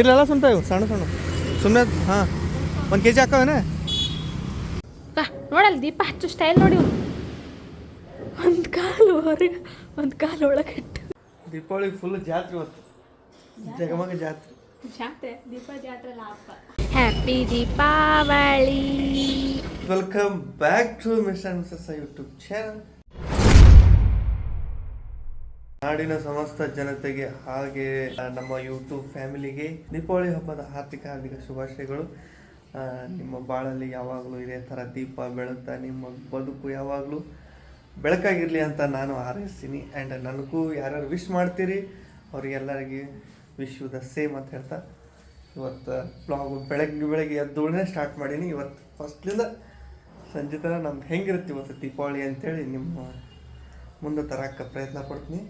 ಇರಲ್ಲ ಸುಂಟ ಇವು ಸಣ್ಣ ಸಣ್ಣ. ಸುಮ್ಮನೆ ಹಾಂ. ಒಂದು ಕೆ ಜಿ ಹಾಕವೇನೆ ನೋಡಲ್ಲ ದೀಪ ಹಚ್ಚು ಸ್ಟೈಲ್ ನೋಡಿ ಒಂದು. ಕಾಲು ಹೊರಗೆ ಒಂದು ಕಾಲು ಒಳಗೆ ಇಟ್ಟು. ದೀಪಾವಳಿ ಫುಲ್ ಜಾತ್ರೆ ಇವತ್ತು. ಜಗಮಗ ಜಾತ್ರೆ. ಜಾತ್ರೆ ದೀಪ ಜಾತ್ರೆ ಲಾಭ happy Deepavali. Welcome back to mister misses YouTube channel ನಾಡಿನ ಸಮಸ್ತ ಜನತೆಗೆ ಹಾಗೆ ನಮ್ಮ ಯೂಟ್ಯೂಬ್ ಫ್ಯಾಮಿಲಿಗೆ ದೀಪಾವಳಿ ಹಬ್ಬದ ಹಾರ್ದಿಕ ಹಾರ್ದಿಕ ಶುಭಾಶಯಗಳು. ನಿಮ್ಮ ಬಾಳಲ್ಲಿ ಯಾವಾಗಲೂ ಇದೇ ಥರ ದೀಪ ಬೆಳಗ್ತಾ ನಿಮ್ಮ ಬದುಕು ಯಾವಾಗಲೂ ಬೆಳಕಾಗಿರಲಿ ಅಂತ ನಾನು ಹಾರೈಸ್ತೀನಿ. ಆ್ಯಂಡ್ ನನಗೂ ಯಾರ್ಯಾರು ವಿಶ್ ಮಾಡ್ತೀರಿ, ಅವ್ರಿಗೆಲ್ಲರಿಗೆ ವಿಶ್ ಯು ದ ಸೇಮ್ ಅಂತ ಹೇಳ್ತಾ, ಇವತ್ತು ಬ್ಲಾಗು ಬೆಳಗ್ಗೆ ಬೆಳಗ್ಗೆ ಎದ್ದೋಳನೆ ಸ್ಟಾರ್ಟ್ ಮಾಡೀನಿ. ಇವತ್ತು ಫಸ್ಟ್ಲಿಂದ ಸಂಜೆ ತನಕ ನಮ್ಗೆ ಹೆಂಗಿರುತ್ತೆ ಇವತ್ತು ದೀಪಾವಳಿ ಅಂತೇಳಿ ನಿಮ್ಮ ಮುಂದೆ ತರಕ್ಕೆ ಪ್ರಯತ್ನ ಪಡ್ತೀನಿ.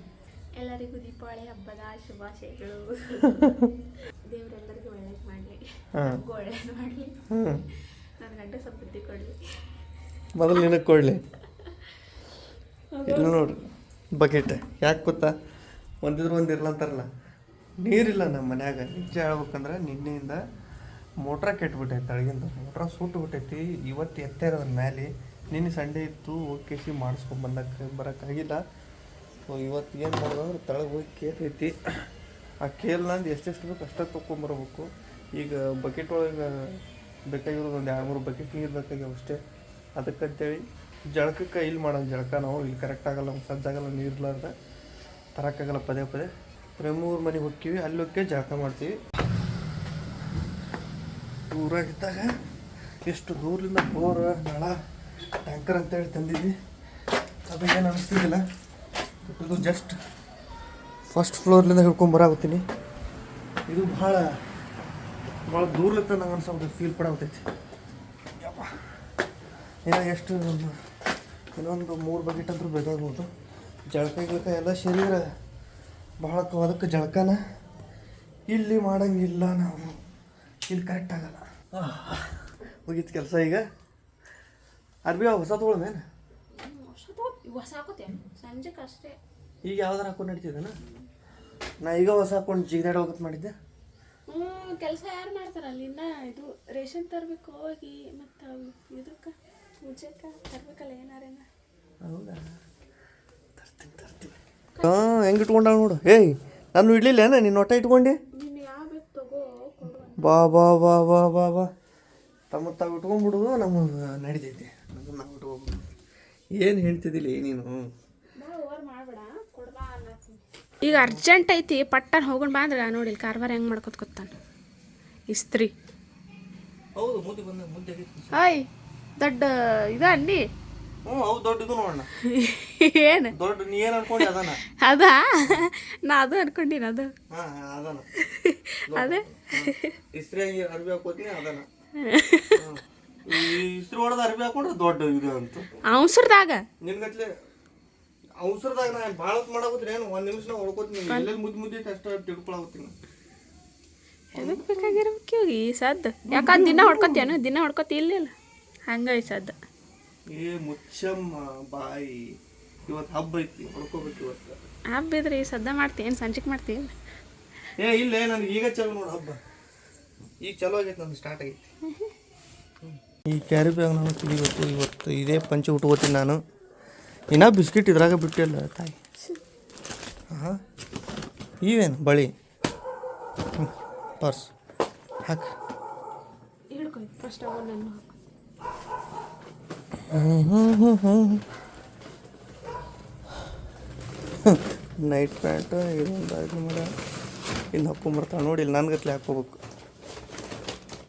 ಎಲ್ಲರಿಗೂ ದೀಪಾವಳಿ ಹಬ್ಬದ ಶುಭಾಶಯಗಳು. ದೇವರೆಲ್ಲರಿಗೂ ಒಳ್ಳೇದು ಮಾಡಲಿ. ಒಳ್ಳೇದು ಮಾಡಲಿ. ನನ್ನ ಗಂಡ ಸ್ವಲ್ಪ ಬುದ್ಧಿ ಕೊಡಲಿ. ಮೊದಲು ನಿನಗೆ ಕೊಡಲಿ. ಇಲ್ಲ ನೋಡ್ರಿ ಬಕೆಟ್. ಯಾಕೆ ಗೊತ್ತಾ? ಒಂದಿದ್ರು ಒಂದು ಇರಲ್ಲ ಅಂತಾರಲ್ಲ. ನೀರಿಲ್ಲ ನಮ್ಮ ಮನ್ಯಾಗ. ನಿಜ ಹೇಳ್ಬೇಕಂದ್ರೆ ನಿನ್ನೆಯಿಂದ ಮೋಟ್ರ ಕೆಟ್ಬಿಟ್ಟೈತೆ ತಳಗಿಂದ. ಮೋಟ್ರ ಸುಟ್ಟು ಬಿಟ್ಟೈತಿ ಇವತ್ತು ಎತ್ತೇ ಇರೋದ್ರ ಮೇಲೆ ನಿನ್ನೆ ಸಂಡೇ ಇತ್ತು ಹೋಗಿ ಕೇಸಿ ಮಾಡಿಸ್ಕೊಂಡು ಬಂದಕ್ಕೆ ಬರೋಕ್ಕಾಗಿಲ್ಲ. ಇವತ್ತು ಏನು ಮಾಡೋದಂದ್ರೆ ತಳಗೆ ಹೋಗಿ ಕೇಲ್ ಐತಿ. ಆ ಕೇಲ್ನಂದು ಎಷ್ಟೆಷ್ಟು ಬೇಕು ಅಷ್ಟೇ ತೊಗೊಂಬರ್ಬೇಕು ಈಗ ಬಕೆಟ್ ಒಳಗೆ ಬೇಕಾಗಿರೋದು ಒಂದು ಎರಡು ಮೂರು ಬಕೆಟ್ ನೀರು ಬೇಕಾಗ್ಯಾವ ಅಷ್ಟೇ. ಅದಕ್ಕಂತೇಳಿ ಜಳಕಕ್ಕೆ ಇಲ್ಲಿ ಮಾಡೋದು ಜಳಕ ನಾವು, ಇಲ್ಲಿ ಕರೆಕ್ಟ್ ಆಗಲ್ಲ ನಮ್ಗೆ ಸಜ್ಜಾಗಲ್ಲ ನೀರ್ಲಾರ್ದ ತರಕ್ಕಾಗಲ್ಲ ಪದೇ ಪದೇ. ಪ್ರೇಮೂರ್ ಮನೆಗೆ ಹೋಗ್ತೀವಿ ಅಲ್ಲಿ ಹೋಗಿ ಜಳಕ ಮಾಡ್ತೀವಿ. ಊರಾಗಿದ್ದಾಗ ಎಷ್ಟು ದೂರದಿಂದ ಬೋರ್, ನಳ, ಟ್ಯಾಂಕರ್ ಅಂತೇಳಿ ತಂದಿದ್ವಿ. ಅದು ಏನು ಅನಿಸ್ತಿದ್ದಿಲ್ಲ. ಇದು ಜಸ್ಟ್ ಫಸ್ಟ್ ಫ್ಲೋರ್ಲಿಂದ ಹಿಡ್ಕೊಂಡು ಬರಾಗುತ್ತೀನಿ ಇದು ಭಾಳ ಭಾಳ ದೂರ್ಲಿಂದ ನಂಗೆ ಅನ್ಸೋದು ಫೀಲ್ ಪಡಾಗುತ್ತೈತಿ ಯಪ್ಪ. ಏನ ಎಷ್ಟು ಇನ್ನೊಂದು ಮೂರು ಬಕೆಟ್ ಅಂತೂ ಬೇಕಾಗ್ಬೋದು. ಜಳಕ ಗಿಳಕ ಎಲ್ಲ ಶರೀರ ಭಾಳ ಅದಕ್ಕೆ ಜಳಕನ ಇಲ್ಲಿ ಮಾಡಂಗಿಲ್ಲ ನಾವು. ಇಲ್ಲಿ ಕರೆಕ್ಟ್ ಆಗಲ್ಲ. ಮುಗೀತು ಕೆಲಸ ಈಗ. ಅರ್ಬಿ ಹೊಸ ತೊಗೊಳಮೇನು ಹೊಸ ಹಾಕೋತೇನು ಸಂಜೆಗೆ ಅಷ್ಟೇ. ಈಗ ಯಾವ್ದಾರ ಹಾಕೊಂಡು ನಡೀತಿದ್ದಾನ ನಾ ಈಗ ಹೊಸ ಹಾಕೊಂಡು ಜಿಗ್ದಾಡ್ ಹೋಗತ್ ಮಾಡಿದ್ದೆ. ಹ್ಞೂ ಕೆಲಸ ಯಾರು ಮಾಡ್ತಾರ ಅಲ್ಲಿಂದ ಇದು ರೇಷನ್ ತರಬೇಕು ಹೋಗಿ ಮತ್ತು ಇದಕ್ಕೆ ಪೂಜೆಗೆ ತರಬೇಕಲ್ಲ ಏನಾರೇನ ಹೌದಾ? ತರ್ತೀನಿ ತರ್ತೀನಿ. ಹಾಂ ಹೆಂಗೆ ಇಟ್ಕೊಂಡಾಳ ನೋಡು. ಏಯ್ ನಾನು ಇಡ್ಲಿಲ್ಲ ನಿನ್ನ ನೀನು ಹೊಟ್ಟೆ ಇಟ್ಕೊಂಡಿ? ನೀನು ಯಾವ ಬೇಕು ತಗೋ ಕೊಡು ಬಾ ಬಾ ಬಾ ಬಾ ಬಾ ಬಾ. ತಮ್ಮ ತಾವು ಇಟ್ಕೊಂಡ್ಬಿಡುದು ನಮಗೆ ನಡಿತೈತಿ ಏನು ಹೇಳ್ತಿದ್ದಿಲ್ಲ ನೀನು? ಭಾಳ ಓವರ್ ಮಾಡಬೇಡ ಕೊಡ್ಬಾ ಅನ್ನತ್ತೀನಿ ಈಗ ಅರ್ಜೆಂಟ್ ಐತಿ ಪಟ್ಟನ್ ಹೋಗೋಣ ಬಾ ಅಂದ್ರೆ ನೋಡಿಲ್ಲ ಕಾರವಾರ ಹೆಂಗೆ ಮಾಡ್ಕೊತ ಕೂತಾನೆ ಇಸ್ತ್ರಿ. ಹೌದು ಮುದ್ದೆ ಬಂದ ಮುದ್ದೆ ಆಗೈತಿ ಹಾಯ್ ದೊಡ್ಡ ಇದ ಅನ್ನಿ ಏನು? ದೊಡ್ಡ ನೀ ಏನು ಅನ್ಕೊಂಡಿ ಅದಾನ ಅದಾ? ನಾ ಅದು ಅನ್ಕೊಂಡಿನ ಅದು. ಅದೇ? ಇಸ್ತ್ರಿ ಹೊಡೆದ ಅರ್ಬಿ ಹಾಕೊಂಡ್ರೆ ದೊಡ್ಡ ಇದು ಅಂತ. ಅವಸರದಾಗ. ನಿನ್ಗತ್ಲೆ ಅವಸರದಾಗ ನಾ ಭಾಳ ಹೊತ್ತು ಮಾಡಾಕೋತೀನಿ ಏನು? ಒಂದು ನಿಮಿಷ ಹೊಡ್ಕೋತೀನಿ. ಎಲ್ಲೆಲ್ಲಿ ಮುದ್ದು ಮುದ್ದೆ ಅಷ್ಟು ತಿಳ್ಕೊಳಾಕೋತೀನಿ ಎದಕ್ಕೆ ಬೇಕಾಗಿರ್ಬೇಕು ಇವಾಗ ಈ ಸದ್ದು. ಯಾಕಂದ್ರೆ ದಿನ ಹೊಡ್ಕೊತೇನು ದಿನ ಹೊಡ್ಕೊತಿ ಇಲ್ಲ ಇಲ್ಲ ಹಂಗ ಈ ಸದ್ದು. ಏ ಮುಚ್ಚಮ್ಮ ಬಾಯಿ ಇವತ್ತು ಹಬ್ಬ ಐತಿ ಹೊಡ್ಕೋಬೇಕು ಇವತ್ತು. ಹಬ್ಬ ಇದ್ರೆ ಈ ಸದ್ದ ಮಾಡ್ತೀನಿ ಸಂಜೆಗೆ ಮಾಡ್ತೀನಿ ಏ ಇಲ್ಲ ನನಗೆ ಈಗ ಚಲೋ ನೋಡು ಹಬ್ಬ. ಈಗ ಚಲೋ ಆಗೈತೆ ನಮ್ಗೆ ಸ್ಟಾರ್ಟ್ ಆಗೈತಿ. ಈ ಕ್ಯಾರಿ ಬ್ಯಾಗ್ ನಾನು ಇವತ್ತು ಇವತ್ತು. ಇದೇ ಪಂಚೆ ಉಟ್ಕೋತೀನಿ ನಾನು. ಇನ್ನೂ ಬಿಸ್ಕಿಟ್ ಇದ್ರಾಗ ಬಿಟ್ಟಿಲ್ಲ ತಾಯಿ. ಹಾಂ ಇವೇನು ಬಳಿ? ಹ್ಞೂ ಪರ್ಸ್. ಹಾಕಿ. ನೈಟ್ ಪ್ಯಾಂಟ್ ಇದೊಂದು ಆಯ್ತು ಮಾಡ ಇನ್ನು ಹಾಕೊಂಬರ್ತಾಳೆ ನೋಡಿ, ಇಲ್ಲಿ ನನ್ಗತ್ಲೆ ಹಾಕೋಬೇಕು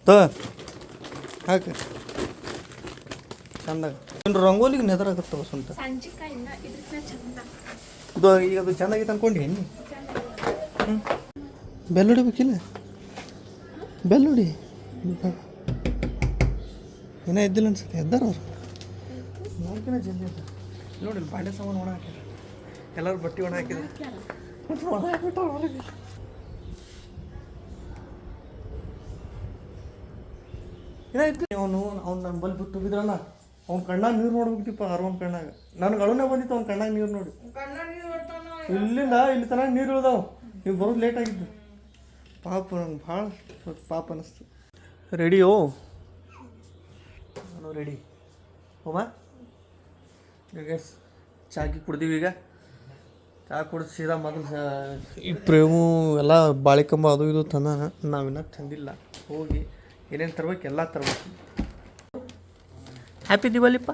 ತೋ, ಹಾಕಿ. ಚಂದಾಗ ರಂಗೋಲಿಗೆ ನೆದರಾಗತ್ತವ ಸ್ವಂತ. ಇದು ಈಗ ಅದು ಚೆನ್ನಾಗಿತ್ತು ಅನ್ಕೊಂಡಿ ಹ್ಞೂ ಬೆಲ್ಲುಡಿ ಬೇಕಿಲ್ಲ ಬೆಲ್ಲುಡಿ ಏನೋ ಎದ್ದಿಲ್ಲ ಅನ್ಸುತ್ತೆ, ಎದ್ದಾರ ಅವ್ರು? ನಾಲ್ಕಿನ ಜಲ್ದಿ ಎದ್ದ ನೋಡಿ ಬಾಂಡೆ ಸಾಮಾನು ಒಣ ಹಾಕಿಲ್ಲ ಎಲ್ಲರೂ ಬಟ್ಟೆ ಒಣ ಹಾಕಿದ್ರು. ಮತ್ತೆ ಒಣ ಹಾಕ್ಬಿಟ್ಟಾರ ಹೊರಗೆ ಏನಾಯ್ತು ಅವನು, ಅವ್ನು ನನ್ನ ಬಲ್ ಬಿಟ್ಟು ಹೋಗಿದ್ರಲ್ಲ ಅವ್ನ ಕಣ್ಣಾಗ ನೀರು ನೋಡ್ಬೇಕಿಪ್ಪ ಹರವನ್ ಕಣ್ಣಾಗ. ನನಗೆ ಅಳುನೇ ಬಂದಿತ್ತು ಅವ್ನ ಕಣ್ಣಾಗ ನೀರು ನೋಡಿ. ಇಲ್ಲಿಂದ ಇಲ್ಲಿ ತನಕ ನೀರು ಇಳ್ದಾವ. ನೀವು ಬರೋದು ಲೇಟ್ ಆಗಿದ್ದು. ಪಾಪ ನಂಗೆ ಭಾಳ ಪಾಪ ಅನ್ನಿಸ್ತು ರೆಡಿಯೋ ನಾನು ರೆಡಿ ಹೋಮಾ ಈಗ ಚಾಕಿ ಕುಡ್ದೀವಿ ಈಗ. ಚಾ ಕುಡ್ದು ಸೀದಾ ಮೊದಲು ಈ ಪ್ರೇಮು ಎಲ್ಲ ಬಾಳಿಕಂಬ ಅದು ಇದು ತಂದಾನ. ನಾವಿನ್ನ ತಂದಿಲ್ಲ. ಹೋಗಿ ಏನೇನು ತರ್ಬೇಕು ಎಲ್ಲ ತರ್ಬೇಕು. ಹ್ಯಾಪಿ ದಿವಾಲಿಪ್ಪ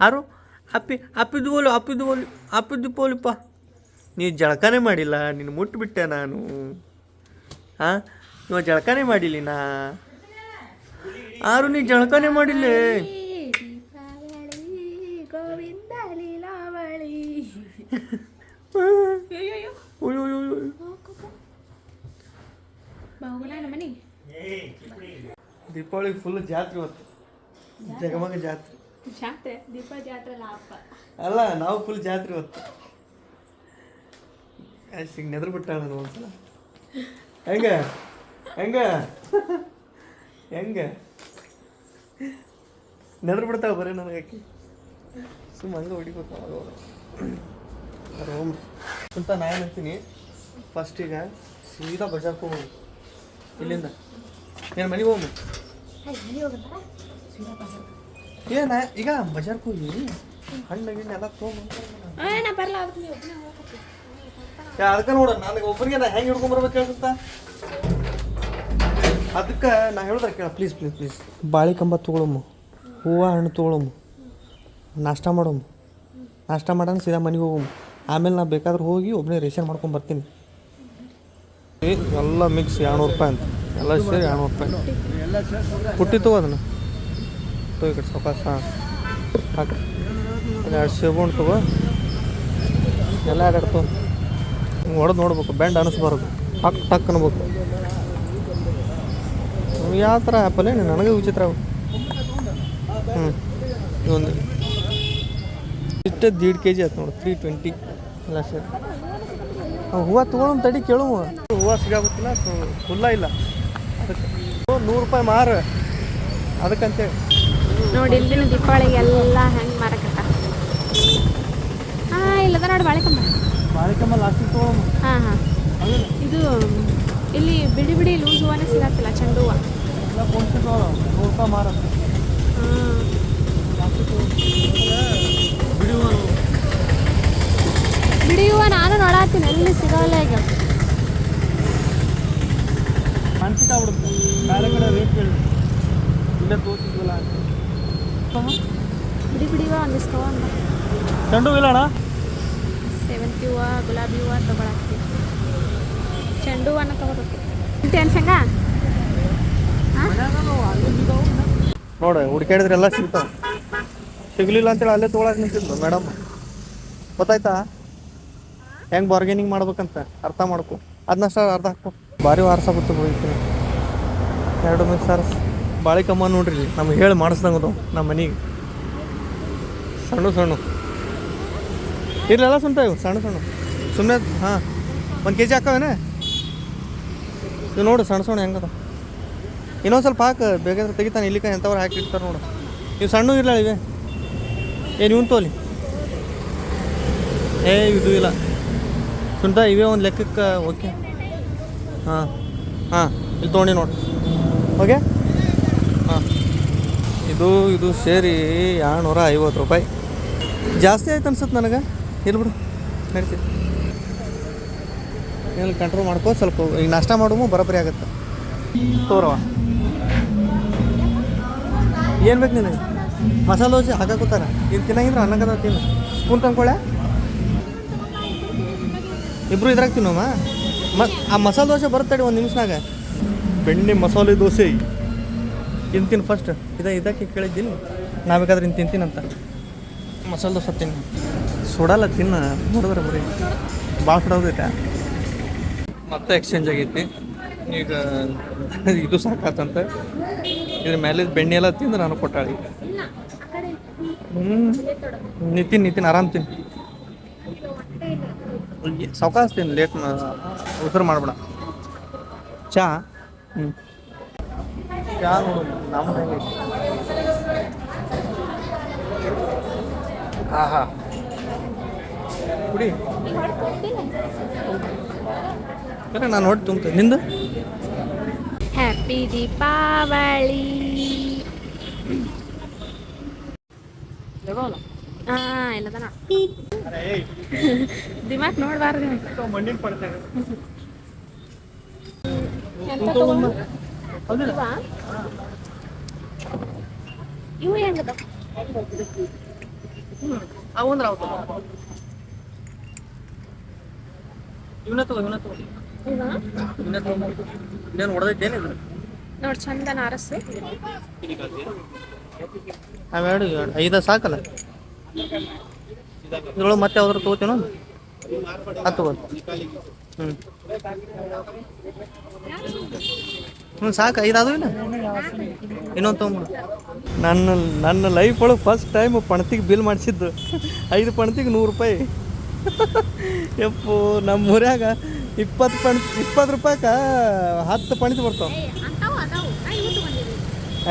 ಯಾರು happy happy Diwali happy Diwali happy ದೀಪಾವಳಿಪ್ಪ ನೀವು ಜಳಕನೇ ಮಾಡಿಲ್ಲ ನೀನು ಮುಟ್ಬಿಟ್ಟೆ ನಾನು. ಹಾಂ ನೀವು ಜಳಕನೇ ಮಾಡಿಲ್ಲ ನಾ? ಆರು ನೀ ಜಳಕನೇ ಮಾಡಿಲ್ಲ ದೀಪಾವಳಿ ಗೋವಿಂದ ಲೀಲಾವಳಿ ಅಯ್ಯೋ ಅಯ್ಯೋ, ಅಯ್ಯೋ. ಬಾಹುಗಳ ಮನೆ. ದೀಪಾವಳಿ ಫುಲ್ ಜಾತ್ರೆ ಇವತ್ತು. ಜಗಮಗ ಜಾತ್ರೆ. ಜಾತ್ರೆ ದೀಪ ಜಾತ್ರೆ ಲಾಪ ಅಲ್ಲ ನಾವು ಫುಲ್ ಜಾತ್ರೆ ಹೊತ್ತು ಹಿಂಗೆ ನೆದ್ರ ಬಿಟ್ಟ ನಾನು ಒಂದ್ಸಲ. ಹೆಂಗ? ಹೆಂಗ? ಹೆಂಗ? ನೆದ್ರ ಬಿಡ್ತಾವ ಬರೀ ನನಗೆ ಆಕಿ ಸುಮ್ಮ ಹಂಗೆ ಹೊಡಿಬೇಕು ಅವಾಗ ಅಂತ ನಾ ಏನು ಅಂತೀನಿ ಫಸ್ಟ್ ಈಗ ಸೀದಾ ಬಜಾರ್ಗೆ ಹೋಗೋದು ಇಲ್ಲಿಂದ. ಏನು ಮನೆಗೆ ಹೋಗು. ಏನ ಈಗ ಬಜಾರ್ಗೆ ಹೋಗಿ ಹಣ್ಣು ಗಿಣ್ಣು ಎಲ್ಲ ತೊಗೊಂಡು ಬರಲ್ಲ ಅದಕ್ಕೆ ನೀವು ಒಬ್ಬನೇ ಅದಕ್ಕೆ ನೋಡ ನನಗೆ ಒಬ್ಬರಿಗೆ ನಾ ಹೆಂಗೆ ಹಿಡ್ಕೊಂಬರ್ಬೇಕು ಹೇಳ್ತ ಅದಕ್ಕೆ ನಾ ಹೇಳಿದ್ರೆ ಕೇಳ ಪ್ಲೀಸ್ ಪ್ಲೀಸ್ ಪ್ಲೀಸ್ ಬಾಳೆ ಕಂಬ ತೊಗೊಳಮ್ಮು ಹೂವು ಹಣ್ಣು ತೊಗೊಳಮ್ಮು ನಾಷ್ಟ ಮಾಡಮ್ಮ ನಾಷ್ಟ ಮಾಡೋಣ ಸೀದಾ ಮನೆಗೆ ಹೋಗಮ್ಮ ಆಮೇಲೆ ನಾ ಬೇಕಾದ್ರೆ ಹೋಗಿ ಒಬ್ಬನೇ ರೇಷನ್ ಮಾಡ್ಕೊಂಡು ಬರ್ತೀನಿ. ಎಲ್ಲ ಮಿಕ್ಸ್ ಎರಡ್ನೂರು ರೂಪಾಯಿ ಅಂತ. ಎಲ್ಲ ಸೇರಿ ಎರಡ್ನೂರು ರೂಪಾಯಿ. ಪುಟ್ಟಿ ತಗೋ ತಗೋ ಈ ಕಡೆ ಸೊಕಾಸ ಹಾಕು ಎರಡು ಸೇಬು ಹಣ್ಣು ತಗೋ ಎಲ್ಲ ತಗೋ ಹಿಂಗೆ ಹೊಡೆದು ನೋಡ್ಬೇಕು ಬೆಂಡ್ ಅನಿಸ್ಬಾರ್ದು ಟಕ್ ಟಕ್ ಅನ್ಬೇಕು ಯಾವ ಥರ ಆ್ಯಪಲ್ಲೇ ನನಗೆ ವಿಚಿತ್ರ ಹ್ಞೂ ಇದೊಂದು ಇಷ್ಟೇ ದೀಡ್ ಕೆ ಜಿ ಆಯ್ತು ನೋಡಿ ತ್ರೀ ಟ್ವೆಂಟಿ ಎಲ್ಲ ಸೇರಿ ಹೂವು ತೊಗೊಳಮ್ ತಡಿ ಕೇಳು ಹೂವು ಸಿಗಾಗುತ್ತಿಲ್ಲ ಸೊ ಹುಲ್ಲ ಇಲ್ಲ ಅದಕ್ಕೆ ನೂರು ರೂಪಾಯಿ ಮಾರು ಅದಕ್ಕಂತೇಳಿ ನೋಡಿ ಇಲ್ಲಿನ ದೀಪಾವಳಿಗೆ ಎಲ್ಲ ಹೆಂಗೆ ಮಾರಕತ್ತ? ಹಾಂ ಇಲ್ಲದ ನೋಡಿ ಬಾಳೆಕಂಬ ಹಾಂ ಹಾಂ. ಇದು ಇಲ್ಲಿ ಬಿಡಿ ಬಿಡಿ ಲೂಸ್ ಹೂವನೇ ಸಿಗತ್ತಿಲ್ಲ ಚೆಂಡು ಹೂವು. ಬಿಡಿ ಹೂವು ನಾನು ನೋಡತ್ತೀನಿ ಎಲ್ಲಿ ಸಿಗೋಲ್ಲ ಈಗ. ಅನ್ಸಿತಾ ಬಿಡುತ್ತೆ ಬೇರೆ ಕಡೆ ರೇಟ್ ಕೇಳಿ ಇಲ್ಲೇ ಅಂತ ಬಿಡಿ ಬಿಡಿ ಹೂವು ಒಂದಿಷ್ಟು ತಗೊಂಡ ಚೆಂಡು ಹೂವಿಲ್ಲ ಅಣ್ಣ? ಸೇವಂತಿ ಹೂವು ಗುಲಾಬಿ ಹೂವು ತೊಗೊಳತ್ತಿ ಚೆಂಡು ಹೂವನ್ನ ತೊಗೋಬೇಕು. ಇಂತೇನು ಸಂಗ ನೋಡು ಹುಡ್ಕಾಡಿದ್ರೆ ಎಲ್ಲ ಸಿಗ್ತಾವ. ಸಿಗ್ಲಿಲ್ಲ ಅಂತೇಳಿ ಅಲ್ಲೇ ತೊಗೊಳಕ್ ನಿಂತಿದ್ಲು ಮೇಡಮ್ ಗೊತ್ತಾಯ್ತಾ? ಹೆಂಗ್ ಬಾರ್ಗೇನಿಂಗ್ ಮಾಡ್ಬೇಕಂತ ಅರ್ಥ ಮಾಡ್ಕೊ. ಅದನ್ನಷ್ಟ ಅರ್ಧ ಹಾಕು ಭಾರಿ ವಾರಸ ಬಿಟ್ಟು ಎರಡು ಮಿಕ್ಸ್ ಸಾರಸ್ ಬಾಳೆ ಕಮ್ಮ ನೋಡ್ರಿ ಇಲ್ಲಿ. ನಮ್ಗೆ ಹೇಳಿ ಮಾಡಿಸ್ದಂಗೆ ನಮ್ಮ ಮನೆಗೆ. ಸಣ್ಣ ಸಣ್ಣ. ಇರಲಿಲ್ಲ ಸುಂಟ ಇವು, ಸಣ್ಣ ಸಣ್ಣ. ಸುಮ್ಮನೆ ಹಾಂ. ಒಂದು ಕೆ ಜಿ ಹಾಕವೇನೆ ಇದು ನೋಡು, ಸಣ್ಣ ಸಣ್ಣ ಹೆಂಗದ ಇನ್ನೊಂದು ಸ್ವಲ್ಪ ಹಾಕ, ಬೇಕಾದ್ರೆ ತೆಗಿತಾನೆ. ಇಲ್ಲಿಕ ಎಂಥವ್ರು ಹಾಕಿರ್ತಾರೆ ನೋಡು. ಇವು ಸಣ್ಣ ಇರಲ್ಲ ಇವೆ? ಏನು ನೀವು ತೋಲಿ ಏ, ಇದು ಇಲ್ಲ. ಸುಂಟ, ಇವೇ ಒಂದು ಲೆಕ್ಕಕ್ಕೆ, ಓಕೆ. ಹಾಂ ಹಾಂ. ಇಲ್ಲಿ ತೊಗೊಂಡಿ ನೋಡಿ. ಓಕೆ? ಇದು ಇದು ಸೇರಿ ಏಳ್ನೂರ ಐವತ್ತು ರೂಪಾಯಿ. ಜಾಸ್ತಿ ಆಯ್ತು ಅನ್ಸುತ್ತೆ ನನಗೆ. ಇಲ್ಲಿ ಬಿಡು ನಡೀತಿ ಇಲ್ಲಿ ಕಂಟ್ರೋಲ್ ಮಾಡ್ಕೋ, ಸ್ವಲ್ಪ ಈಗ ನಾಷ್ಟ ಮಾಡುಮು, ಬರೋಬ್ಬರಿ ಆಗುತ್ತೆ. ತೋರವ ಏನು ಬೇಕು ನಿನಗೆ? ಮಸಾಲೆ ದೋಸೆ ಹಾಕಾಕತ್ತಾರ ಇದು ತಿನ್ನಂಗಿದ್ರೆ ಅನ್ನಕದ ತಿನ್ನು. ಸ್ಪೂನ್ ತಂದ್ಕೊಳ್ಳೆ ಇಬ್ಬರು ಇದ್ರಾಗ ತಿನ್ನೋಮ? ಮ, ಆ ಮಸಾಲೆ ದೋಸೆ ಬರುತ್ತಡಿ ಒಂದು ನಿಮಿಷನಾಗ. ಬೆಣ್ಣೆ ಮಸಾಲೆ ದೋಸೆ. ತಿನ್ನು ಫಸ್ಟ್ ಇದ ಇದಕ್ಕೆ ಕೇಳಿದ್ದೀನಿ. ನಾ ಬೇಕಾದ್ರೆ ಇನ್ನು ಅಂತ. ಮಸಾಲೆ ದೋಸೆ ತಿನ್ನು. ಸುಡಲ್ಲ ತಿನ್ನ. ನೋಡಿದ್ರೆ ಬರೀ ಭಾಳ ಸುಡೋದೈತೆ ಮತ್ತೆ ಎಕ್ಸ್ಚೇಂಜ್ ಆಗೈತಿ. ಈಗ ಇದು ಸಾಕಾತಂತೆ. ಇದ್ರ ಮೇಲೆ ಬೆಣ್ಣೆ ಎಲ್ಲ ತಿಂದು ನಾನು ಕೊಟ್ಟಾಳಿ. ಹ್ಞೂ ನಿತಿನ್ ನಿತಿನ್, ಆರಾಮ್ ತಿನ್. ಸಾವಕಾಶ ತಿನ್. ಲೇಟ್ ಉಸಿರು ಮಾಡ್ಬೇಡ. ಚಾ. ಹ್ಞೂ ನೋಡು ನಮ್ಮ ಆಹಾ. ಕುಡಿ. ನಾನು ನೋಡಿ ತುಂಬ ನಿಂದು? ಹ್ಯಾಪಿ ದೀಪಾವಳಿ ಹಾಂ ಇಲ್ಲದ ದಿಮಾಕ್ ನೋಡಬಾರ್ದು. ಮಣ್ಣಿನ ಪಡ್ತಾರೆ? ಇವಾ? ಹೆಂಗದ ತಗೋ. ತಗೋ ತಗೋ. ಇನ್ನೇನು ಇದು? ನೋಡಿ ಚಂದ ನಾರಸ್ಸು ಅವೆರಡು ಎರಡು ಐದು ಸಾಕಲ್ಲ? ಇದ್ರೊಳಗೆ ಮತ್ತೆ ಯಾವ್ದಾರು ತಗೋತೀನೋ? ಅದು ತಗೋದು ಹ್ಞೂ ಹ್ಞೂ ಸಾಕು ಐದು ಅದು ಇಲ್ಲ ಇನ್ನೊಂದು ತೊಗೊಂಬ ನನ್ನ ನನ್ನ ಲೈಫ್ ಒಳಗೆ ಫಸ್ಟ್ ಟೈಮ್ ಪಣತಿಗೆ ಬಿಲ್ ಮಾಡಿಸಿದ್ದು. ಐದು ಪಣತಿಗೆ ನೂರು ರೂಪಾಯಿ. ಯಪ್ಪು ನಮ್ಮ ಊರಾಗ ಇಪ್ಪತ್ತು ಪಣ ಇಪ್ಪತ್ತು ರೂಪಾಯಿಕ ಹತ್ತು ಪಣತಿ ಬರ್ತಾವೆ.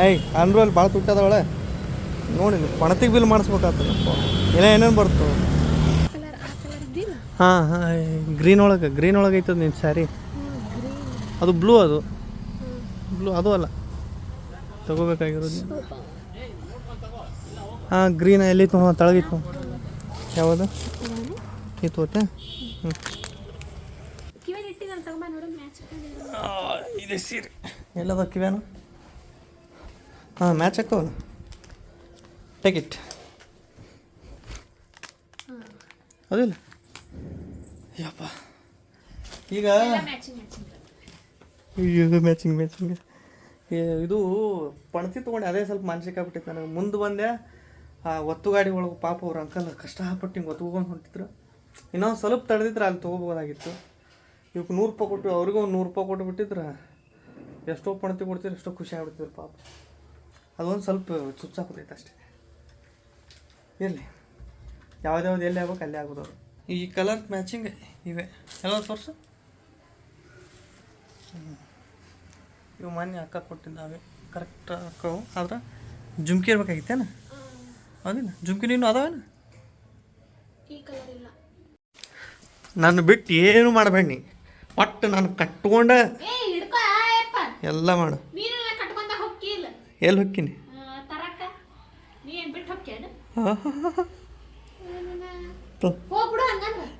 ಐ ಅಂದ್ರಲ್ಲಿ ಭಾಳ ತುಟ್ಟದವಳೆ ನೋಡಿ ಪಣತಿಗೆ ಬಿಲ್ ಮಾಡಿಸ್ಬೇಕಾಗ್ತದೆ ಏನೋ ಏನೇನು ಬರ್ತವೆ ಕಲರ್ ಆ ಕಲರ್ ಇದ್ದಿಲ್ಲ ಹಾಂ ಹಾಂ ಗ್ರೀನ್ ಒಳಗೆ ಗ್ರೀನ್ ಒಳಗೆ ಐತದ ನಿನ್ನ ಸ್ಯಾರಿ ಅದು ಬ್ಲೂ ಅದು. ಬ್ಲೂ ಅದು ಅಲ್ಲ. ತಗೋಬೇಕಾಗಿರೋದು ಹಾಂ ಗ್ರೀನ್ ಎಲ್ಲಿತ್ತು ಹಾಂ ತಳಗಿತ್ತು ಯಾವುದು? ಇತ್ತು ತೋತೆ ಹ್ಞೂ ಇದೆ ಸೀರೆ. ಎಲ್ಲದ ಕಿವ್ಯಾನು? ಹಾಂ ಮ್ಯಾಚ್ ಆಗ್ತಾವಲ್ಲ. ಟೇಕ್ ಇಟ್ ಅದಿಲ್ಲ ಯಪ್ಪ. ಈಗ ಮ್ಯಾಚಿಂಗ್ ಮ್ಯಾಚಿಂಗ್ ಅಯ್ಯೋ ಮ್ಯಾಚಿಂಗ್ ಮ್ಯಾಚಿಂಗ್ ಇದು ಪಣತಿ ತೊಗೊಂಡೆ ಅದೇ ಸ್ವಲ್ಪ ಮಾನಸಿಕ ಆಗ್ಬಿಟ್ಟಿತ್ತು ನನಗೆ. ಮುಂದೆ ಬಂದೆ ಆ ಒತ್ತು ಗಾಡಿ ಒಳಗೆ ಪಾಪ ಅವ್ರ ಅಂಕಲ್ ಕಷ್ಟಪಟ್ಟು ಹಿಂಗೆ ಒತ್ಕೊಂಡು ಹೊಂಟಿದ್ರು. ಇನ್ನೊಂದು ಸ್ವಲ್ಪ ತಡೆದಿದ್ರೆ ಅಲ್ಲಿ ತೊಗೋಬೋದಾಗಿತ್ತು. ಇವಕ್ಕೆ ನೂರು ರೂಪಾಯಿ ಕೊಟ್ಟು ಅವ್ರಿಗೂ ಒಂದು ನೂರು ರೂಪಾಯಿ ಕೊಟ್ಟು ಬಿಟ್ಟಿದ್ರೆ ಎಷ್ಟೋ ಪಣತಿ ಕೊಡ್ತೀರಿ ಎಷ್ಟೋ ಖುಷಿ ಆಗ್ಬಿಡ್ತಿದ್ರು ಪಾಪ. ಅದೊಂದು ಸ್ವಲ್ಪ ಚುಚ್ಚಾಕೋತೈತೆ ಅಷ್ಟೇ. ಎಲ್ಲಿ ಯಾವ್ದು ಎಲ್ಲಿ ಆಗ್ಬೇಕು ಅಲ್ಲೇ ಆಗೋದು ಅವ್ರು. ಈ ಕಲರ್ ಮ್ಯಾಚಿಂಗ್ ಇವೆ. ಎಲ್ಲ ತೋರ್ಸು. ಇವು ಮೊನ್ನೆ ಅಕ್ಕ ಕೊಟ್ಟಿದ್ದಾವೆ. ಕರೆಕ್ಟ್ ಅಕ್ಕವು. ಆದ್ರೆ ಜುಮ್ಕಿ ಇರ್ಬೇಕಾಗಿತ್ತೇನ? ಅದೇನು? ಜುಮ್ಕಿ ನೀನು ಅದಾವೇನು? ನಾನು ಬಿಟ್ಟು ಏನು ಮಾಡಬೇಡಿ. ಒಟ್ಟು ನಾನು ಕಟ್ಕೊಂಡ. ಎಲ್ಲ ಮಾಡು. ಎಲ್ಲಿ ಹೊಕ್ಕಿನಿ? ತರಕ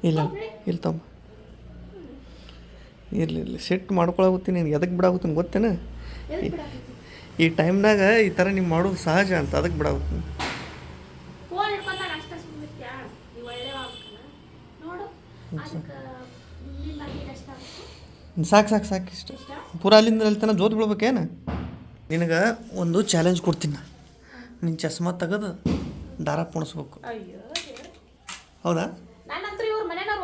ಇಲ್ಲ ಇಲ್ಲ ತಮ್ಮ ಇರಲಿ ಇರಲಿ. ಸೆಟ್ ಮಾಡ್ಕೊಳಗುತ್ತೀನಿ ನೀನು. ಎದಕ್ಕೆ ಬಿಡಾಗುತ್ತೀನಿ ಗೊತ್ತೇನ? ಈ ಟೈಮ್ನಾಗ ಈ ಥರ ನೀವು ಮಾಡೋದು ಸಹಜ ಅಂತ. ಅದಕ್ಕೆ ಬಿಡಾಗುತ್ತೀನಿ. ಸಾಕು ಸಾಕು ಸಾಕು ಇಷ್ಟ. ಪೂರ ಅಲ್ಲಿಂದ ಅಲ್ಲಿ ತನಕ ಜೋತ್ ಬಿಡ್ಬೇಕೇನು ನಿನಗೆ ಒಂದು ಚಾಲೆಂಜ್ ಕೊಡ್ತೀನಿ ನಾ ನಿನ್ನ ಚಸ್ಮಾ ತೆಗೆದು ದಾರ ಪುಣಿಸ್ಬೇಕು. ಹೌದಾ?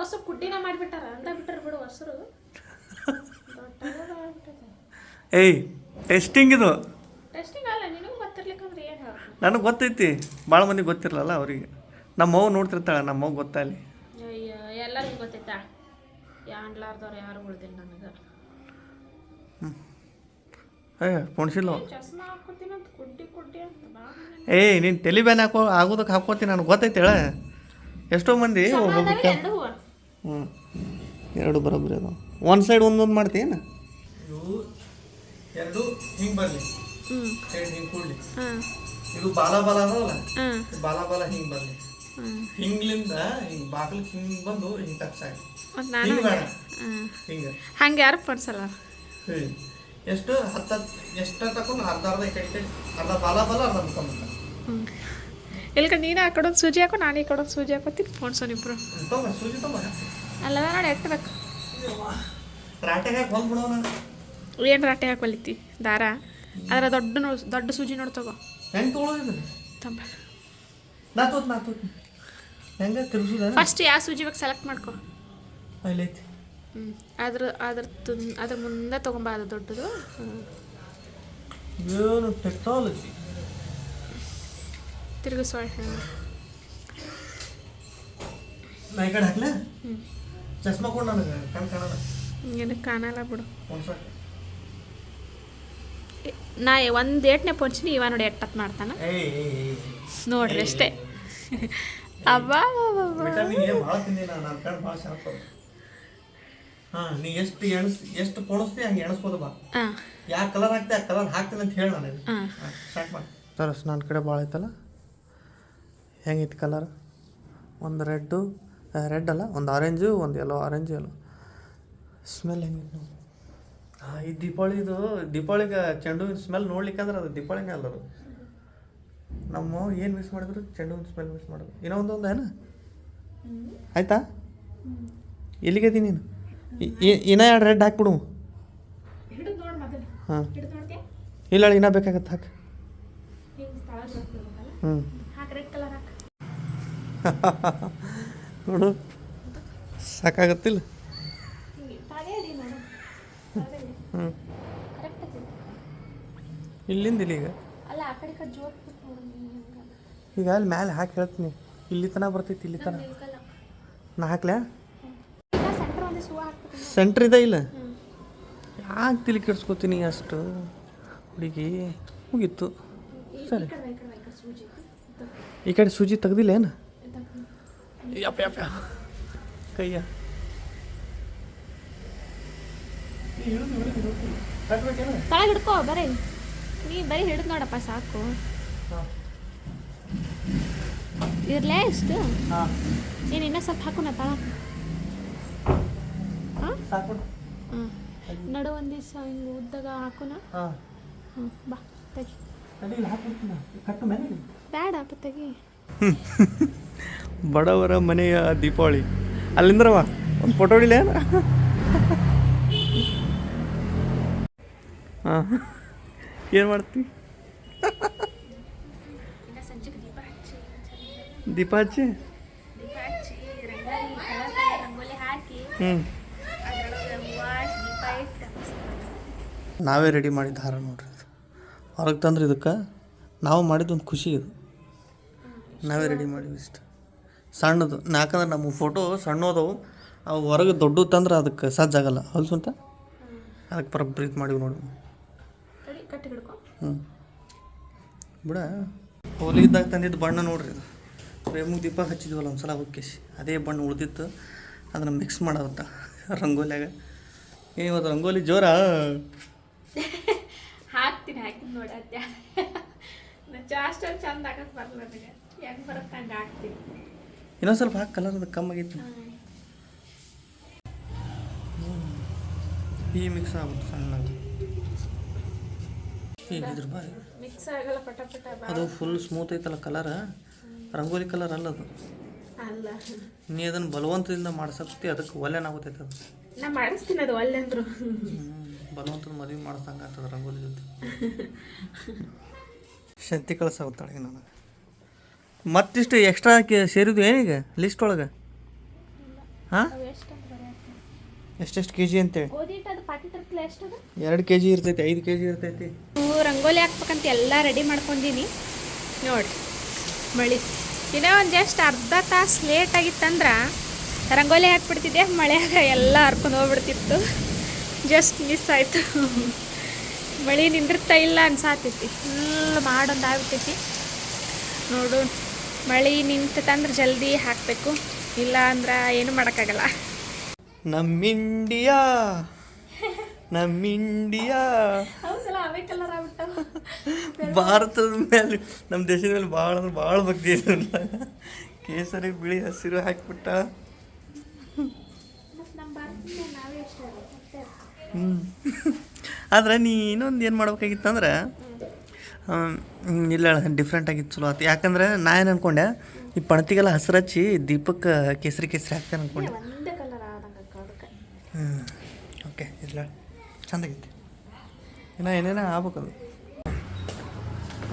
ಹೊಸ ಕುಟ್ಟಿನ ಮಾಡಿಬಿಟ್ಟಾರ ಅಂತ ಬಿಟ್ಟರು ಬಿಡು ಹೊಸರು. ಏಯ್ ಟೆಸ್ಟಿಂಗ್ ಇದು? ಟೆಸ್ಟಿಂಗ್ ಅಲ್ಲ ನಿನಗೂ ಗೊತ್ತಿರ್ಲಿಕ್ಕಂದ್ರೆ ಏನು ನನಗೆ ಗೊತ್ತೈತಿ ಭಾಳ ಮಂದಿ ಗೊತ್ತಿರಲ್ಲ ಅವರಿಗೆ. ನಮ್ಮ ಅವ್ವ ನೋಡ್ತಿರ್ತಾಳೆ ನಮ್ಮ ಅವ್ವ ಗೊತ್ತಾಗಲಿ ಅಯ್ಯೋ ಎಲ್ಲರಿಗೂ ಗೊತ್ತೈತಾ? ಯಾಂಡ್ಲಾರ್ದವ್ರು ಯಾರು ಉಳ್ದಿಲ್ಲ ನನಗೆ. ಏ ಪುಣ್ಸಿಲ್ಲ. ಚಸ್ಮಾ ಹಾಕೋತೀನಿ ಅಂತ ಕುಡ್ಡಿ ಕುಡ್ಡಿ ಅಂತ. ಬಾ ಏಯ್ ನೀನು ತಲೆ ಬ್ಯಾನ್ ಹಾಕೋ ಆಗೋದಕ್ಕೆ ಹಾಕೋತೀನಿ ನನಗೆ ಗೊತ್ತೈತಿ ಹೇಳ. ಎಷ್ಟೋ ಮಂದಿ ಹೂವ ಹ್ಞೂ ಎರಡು ಬರೋಬ್ಬರಿ ಅದು ಒನ್ ಸೈಡ್ ಒಂದೊಂದು ಮಾಡ್ತೀಯೇನು ಇವು ಎರಡು ಹಿಂಗೆ ಬರಲಿ. ಹ್ಞೂ ಸೈಡ್ ಹಿಂಗೆ ಕೂಡಲಿ. ಇದು ಬಾಲ ಬಾಲ ಅದಲ್ಲ ಬಾಲ ಬಾಲ ಹಿಂಗೆ ಬರಲಿ. ಹಿಂಗ್ಲಿಂದ ಹಿಂಗೆ ಬಾಗಿಲಿಗೆ ಹಿಂಗೆ ಬಂದು ಹಿಂಗೆ ಟಚ್ ಆಗಿ. ಮತ್ತು ನಾನು ಹಿಂಗೆ ಬೇಡ. ಹಾಂ. ಹಿಂಗೆ. ಹಂಗೆ ಯಾರು ಪಡ್ಸಲ್ಲ? ಹ್ಞೂ ಎಷ್ಟು ಹತ್ತು ಎಷ್ಟು ತಕೊಂಡು ಅರ್ಧ ಅರ್ಧ ಕಡೆ ಕಡೆ ಅರ್ಧ ಬಾಲ ಬಾಲ ಅರ್ಧ ಮುಖ ಹ್ಞೂ ಇಲ್ಕ ನೀನು ಆ ಕಡೆ ಸೂಜಿ ಹಾಕೋ ನಾನು ಈ ಕಡೆ ಸೂಜಿ ಹಾಕೋತೀನಿ. ಫೋನ್ಸೋನ್ ಇಬ್ರು ಅಲ್ಲ ನೋಡಿ ಹಾಕ್ಬೇಕು ಏನು ರಾಟೆ ಹಾಕೊಲಿತಿ ದಾರ? ಅದರ ದೊಡ್ಡ ದೊಡ್ಡ ಸೂಜಿ ನೋಡಿ ತಗೋ. ತಂಬ. ಫಸ್ಟ್ ಯಾವ ಸೂಜಿ ಬೇಕು ಸೆಲೆಕ್ಟ್ ಮಾಡ್ಕೋ. ಹ್ಞೂ ಅದ್ರ ಅದ್ರ ಅದ್ರ ಮುಂದೆ ತೊಗೊಂಬ ಅದು ದೊಡ್ಡದು. ಏನು ಟೆಕ್ನಾಲಜಿ ತಿರುಗಿಸೋಳ ಹಾಂ ನಾ ಈ ಕಡೆ ಹಾಕ್ಲಾ? ಹ್ಞೂ ಚಸ್ಮಾ ಕೊಡು ನನಗೆ ಕಣ್ ಕಾಣಲ್ಲ. ಏನು ಕಾಣಲ್ಲ ಬಿಡು. ನಾ ಒಂದು ಏಟ್ನೇ ಪೊಂಚಿನಿ ಇವ ನೋಡಿ ಎಟ್ಟತ್ ಮಾಡ್ತಾನ. ನೋಡ್ರಿ ಅಷ್ಟೇ. ಅಬ್ಬಾ ಹಾಂ ನೀ ಎಷ್ಟು ಎಣಸ್ ಎಷ್ಟು ಹಂಗೆ ಎಣಸ್ಬೋದು ಬಾ. ಯಾವ ಕಲರ್ ಹಾಕ್ತೆ ಆ ಕಲರ್ ಹಾಕ್ತೀನಿ ಅಂತ ಹೇಳಿ ನನಗೆ. ಹಾಂ. ಸ್ಟಾರ್ಟ್ ಮಾಡಿ. ತರಸ್ ನನ್ನ ಕಡೆ ಭಾಳ ಐತಲ್ಲ? ಹೆಂಗೈತಿ ಕಲರ್? ಒಂದು ರೆಡ್ಡು ರೆಡ್ ಅಲ್ಲ ಒಂದು ಆರೆಂಜು ಒಂದು ಎಲ್ಲೋ ಆರೆಂಜು ಎಲ್ಲೋ ಸ್ಮೆಲ್ ಹೆಂಗೈತಿ ನೋಡಿ. ಹಾಂ ಈ ದೀಪಾವಳಿದು ದೀಪಾವಳಿಗೆ ಚೆಂಡು ಹೂವಿನ ಸ್ಮೆಲ್ ನೋಡ್ಲಿಕ್ಕೆ ಅಂದ್ರೆ ಅದು ದೀಪಾವಳಿನೇ ಅಲ್ಲ ಅದು. ನಮ್ಮ ಏನು ಮಿಸ್ ಮಾಡಿದ್ರು ಚೆಂಡು ಹೂವಿನ ಸ್ಮೆಲ್ ಮಿಸ್ ಮಾಡಿದ್ರು. ಇನ್ನೂ ಒಂದು ಒಂದು ಏನು ಆಯ್ತಾ? ಎಲ್ಲಿಗದಿ ನೀನು? ಇನ್ನ ಇ- ಇನ್ನೂ ಎರಡು ರೆಡ್ ಹಾಕ್ಬಿಡು. ಹಾಂ. ಇಲ್ಲ ಇನ್ನೂ ಬೇಕಾಗತ್ತೆ ಹಾಕಿ. ಹ್ಞೂ ಹಾಕಿ ರೆಡ್ ಕಲರ್ ಹಾಕಿ ನೋಡು, ಸಾಕಾಗತ್ತಿಲ್ಲ. ಹ್ಞೂ ಇಲ್ಲಿಂದ ಇಲ್ಲಿ ಈಗ? ಈಗ ಅಲ್ಲಿ ಮ್ಯಾಲೆ ಹಾಕಿ ಹೇಳ್ತೀನಿ. ಇಲ್ಲಿ ತನಕ ಬರ್ತೈತಿ, ಇಲ್ಲಿ ತನಕ. ನಾ ಹಾಕ್ಲ್ಯಾ ಸೆಂಟ್ರ್ ಇದೆ ಇಲ್ಲ? ಯಾಕೆ ತಿಳಿ ಕೆಡ್ಸ್ಕೊತೀನಿ ಅಷ್ಟು? ಹುಡುಗಿ, ಮುಗೀತು. ಸರಿ. ಈ ಕಡೆ ಸೂಜಿ ತೆಗ್ದಿಲ್ಲ ಏನು. ಯಪ್ಪ ಯಪ್ಪ ಕೈಯ ತಳಗ್ ಹಿಡ್ಕೋ ಬರೀ ನೀ ಬರೀ ಹಿಡಿದು ನೋಡಪ್ಪ ಸಾಕು ಇರ್ಲೇ ಇಷ್ಟು ನೀನು ಇನ್ನೂ ಸ್ವಲ್ಪ ಹಾಕು ನಾ ತಳ ಹಾಂ ನಡು ಒಂದು ದಿವಸ ಹಿಂಗೆ ಉದ್ದಾಗ ಹಾಕುನ ಹಾಂ ಹ್ಞೂ ಬಾ ತೆಗಿ ಬೇಡ ಅಪ್ಪ ತೆಗಿ ಬಡವರ ಮನೆಯ ದೀಪಾವಳಿ. ಅಲ್ಲಿಂದ್ರವ ಒಂದು ಫೋಟೋ ಹೊಡಿಲೇ? ಹಾಂ. ಏನು ಮಾಡ್ತಿ? ದೀಪ ಹಚ್ಚಿ? ಹ್ಞೂ ನಾವೇ ರೆಡಿ ಮಾಡಿದ್ದು ಹಾರ ನೋಡ್ರಿ ಹೊರಗೆ ತಂದ್ರೆ ಇದಕ್ಕೆ, ನಾವು ಮಾಡಿದ್ದೊಂದು ಖುಷಿ ಇದು. ನಾವೇ ರೆಡಿ ಮಾಡಿವಿ ಇಷ್ಟು. ಸಣ್ಣದು ನಾಲ್ಕಂದ್ರೆ ನಮ್ಮ ಫೋಟೋ ಸಣ್ಣದವು. ಅವು ಹೊರಗೆ ದೊಡ್ಡ ತಂದ್ರೆ ಅದಕ್ಕೆ ಸಾಧ್ಯ ಹೊಲ್ಸು ಅಂತ ಅದಕ್ಕೆ ಪರ ಇದು ಮಾಡಿವಿ ನೋಡಿ. ಹ್ಞೂ ಬಿಡ. ಹೋಲಿಗಿದ್ದಾಗ ತಂದಿದ್ದ ಬಣ್ಣ ನೋಡ್ರಿ ಇದು. ಪ್ರೇಮಿಗೆ ದೀಪ ಹಚ್ಚಿದ್ವಲ್ಲ ಒಂದು ಸಲ ಹೋಗ್ಕೇಸಿ ಅದೇ ಬಣ್ಣ ಉಳ್ದಿತ್ತು. ಅದನ್ನು ಮಿಕ್ಸ್ ಮಾಡೋತ್ತ ರಂಗೋಲಿಯಾಗ. ಏನು ಇವತ್ತು ರಂಗೋಲಿ ಜೋರ? ಹಾಕ್ತೀನಿ ಹಾಕ್ತೀನಿ ನೋಡಿ ಚಂದ ಹಾಕಕ್ಕೆ ಬರಲ್ಲ ನನಗೆ. ಹೆಂಗೆ ಬರುತ್ತೆ ಹಂಗೆ ಹಾಕ್ತೀನಿ ಇನ್ನೊಂದು ಸ್ವಲ್ಪ ಹಾಕಿ ಕಲರ್ ಅದು ಕಮ್ಮಾಗೈತಿ ಈ ಮಿಕ್ಸ್ ಆಗುತ್ತೆ ಸಣ್ಣಗೆ ಹೇಗಿದ್ರು ಬಾರಿ ಮಿಕ್ಸ್ ಆಗಲ್ಲ ಪಟ ಪಟ ಅದು ಫುಲ್ ಸ್ಮೂತ್ ಐತಲ್ಲ ಕಲರ್ ರಂಗೋಲಿ ಕಲರ್ ಅಲ್ಲ ಅದು. ಅಲ್ಲ. ನೀ ಅದನ್ನು ಬಲವಂತದಿಂದ ಮಾಡ್ಸಕ್ತಿ ಅದಕ್ಕೆ ಒಲ್ಲೆನಾಗುತ್ತೈತೆ ಅದು. ನಾ ಮಾಡಿಸ್ತೀನಿ ಅದು ಒಲ್ಲೆ ಅಂದ್ರು. ಬಲವಂತದ ಮದುವೆ ರಂಗೋಲಿ ಜೊತೆ. ಶಕ್ತಿ ಕಳ್ಸಾಗುತ್ತಾಳೆ ನನಗೆ. ಮತ್ತಿಷ್ಟು ಎಕ್ಸ್ಟ್ರಾ ಸೇರಿದ್ವು ಏನೀಗ ಲಿಸ್ಟ್ ಒಳಗೆ? ಹಾಂ? ಎಷ್ಟೆಷ್ಟು ಕೆ ಜಿ ಅಂತೇಳಿ? ಎರಡು ಕೆ ಜಿ ಇರ್ತೈತಿ, ಐದು ಕೆ ಜಿ ಇರ್ತೈತಿ ರಂಗೋಲಿ ಹಾಕ್ಬೇಕಂತ ಎಲ್ಲ ರೆಡಿ ಮಾಡ್ಕೊಂಡಿನಿ. ನೋಡಿ ಮಳಿ. ಇನ್ನೂ ಒಂದು ಜಸ್ಟ್ ಅರ್ಧ ತಾಸು ಲೇಟ್ ಆಗಿತ್ತಂದ್ರೆ ರಂಗೋಲಿ ಹಾಕ್ಬಿಡ್ತಿದ್ದೆ, ಮಳೆಯಾಗ ಎಲ್ಲ ಹರ್ಕೊಂಡು ಹೋಗ್ಬಿಡ್ತಿತ್ತು. ಜಸ್ಟ್ ಮಿಸ್ ಆಯಿತು. ಮಳೆ ನಿಂದಿರ್ತಾ ಇಲ್ಲ ಅನ್ಸಾತೈತಿ. ಫುಲ್ ಮಾಡೊಂದು ಆಗ್ಬಿಟ್ಟೈತಿ ನೋಡು ಮಳೆ ನಿಂತಂದ್ರೆ ಜಲ್ದಿ ಹಾಕಬೇಕು. ಇಲ್ಲ ಅಂದ್ರೆ ಏನು ಮಾಡೋಕ್ಕಾಗಲ್ಲ. ನಮ್ಮ ಇಂಡಿಯಾ ನಮ್ಮ ಇಂಡಿಯಾ ಭಾರತದ ಮೇಲೆ ನಮ್ಮ ದೇಶದ ಮೇಲೆ ಭಾಳ ಅಂದ್ರೆ ಭಾಳ ಭಕ್ತಿ ಇದೆ ಕೇಸರಿ ಬಿಳಿ ಹಸಿರು ಹಾಕಿಬಿಟ್ಟ. ಹ್ಞೂ ಆದ್ರೆ ನೀ ಇನ್ನೊಂದು ಏನು ಮಾಡ್ಬೇಕಾಗಿತ್ತಂದ್ರೆ ಇಲ್ಲ ಡಿಫ್ರೆಂಟ್ ಆಗಿತ್ತು ಚಲೋ ಆಯ್ತು. ಯಾಕಂದ್ರೆ ನಾ ಏನು ಅನ್ಕೊಂಡೆ ಈ ಪಣತಿಗೆಲ್ಲ ಹಸಿರು ಹಚ್ಚಿ ದೀಪಕ್ಕೆ ಕೇಸರಿ ಕೇಸರಿ ಹಾಕ್ತೇನೆ ಅನ್ಕೊಂಡೆ. ಹ್ಞೂ ಓಕೆ ಇಲ್ಲ ಚಂದಾಗೈತಿ ಇನ್ನು ಏನೇನೋ ಆಗ್ಬೇಕದು